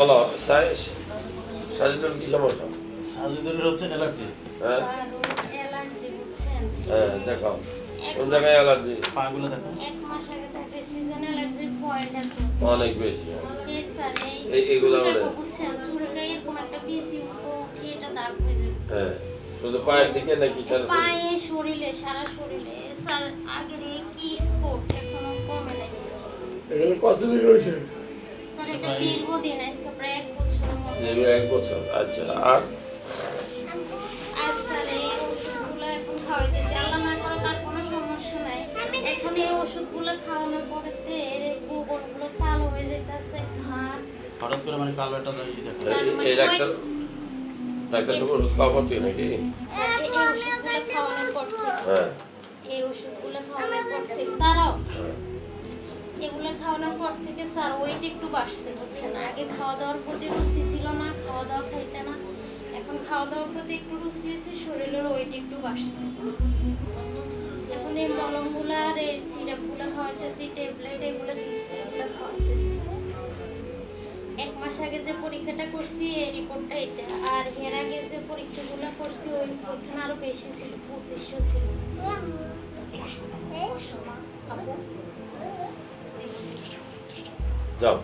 বলো সাইজ সাজিদুল কি সমস্যা? সাজিদুলের হচ্ছে অ্যালার্জি। হ্যাঁ? আর অ্যালার্জি বুঝছেন হ্যাঁ দেখাও। কোন জায়গায় অ্যালার্জি? পাগুলো দেখো। এক মাস আগে থেকে সিজন অ্যালার্জির পয়েন্ট এখন অনেক বেশি এই স্যার এই- চুলকাবো বলে। বুঝছেন? চুলকাই এরকম একটা পিসি উঠে এটা দাগ হয়ে যাবে। হ্যাঁ শুধু পায়ের দিকে নাকি সারা শরীরে? পায়ে শরীরে সারা শরীরে। স্যার আগের কি স্পোর্ট এখনও কমে নাই? এগুলো কতদিন হয়েছে? স্যার এটা দীর্ঘদিন আজকে প্রায় এক বছর দীর্ঘ এক বছর আচ্ছা আর? আর স্যার এই ওষুধগুলো এখন খাওয়াইতেছি। আল্লাহ না করো তার কোনো সমস্যা নাই। এখন এই ওষুধগুলো খাওয়ানোর পরে গোবরগুলো কালো হয়ে যেতেছে ঘাট হঠাৎ করে মানে কালো একটা দাঁড়িয়ে দেখো এই- এই ডাক্তার ডাক্তার সব ওষুধ খাওয়া করতে নাকি? স্যার, এই ওষুধগুলো খাওয়ানোর পর হ্যাঁ। এই ওষুধগুলো খাওয়ানোর পর থেকে তারাও হ্যাঁ। এগুলো খাওয়ানোর পর থেকে স্যার ওয়েট একটু বাড়ছে হচ্ছে না। আগে খাওয়া দাওয়ার প্রতি রুচি ছিল না খাওয়া দাওয়া খাইতে না। এখন খাওয়া দাওয়ার প্রতি একটু রুচি হয়েছে শরীরের ওয়েট একটু বাড়ছে। এখন এই মলমগুলো আর এই সিরাপগুলো খাওয়াইতেছি ট্যাবলেট এগুলো দিচ্ছে এগুলো খাওয়াইতেছি। এক মাস আগে যে পরীক্ষাটা করছি এই রিপোর্টটা এটা। আর এর আগে যে পরীক্ষাগুলো করছি ওই ওইখানে আরও বেশি ছিল পঁচিশশো ছিল। আপু? যাও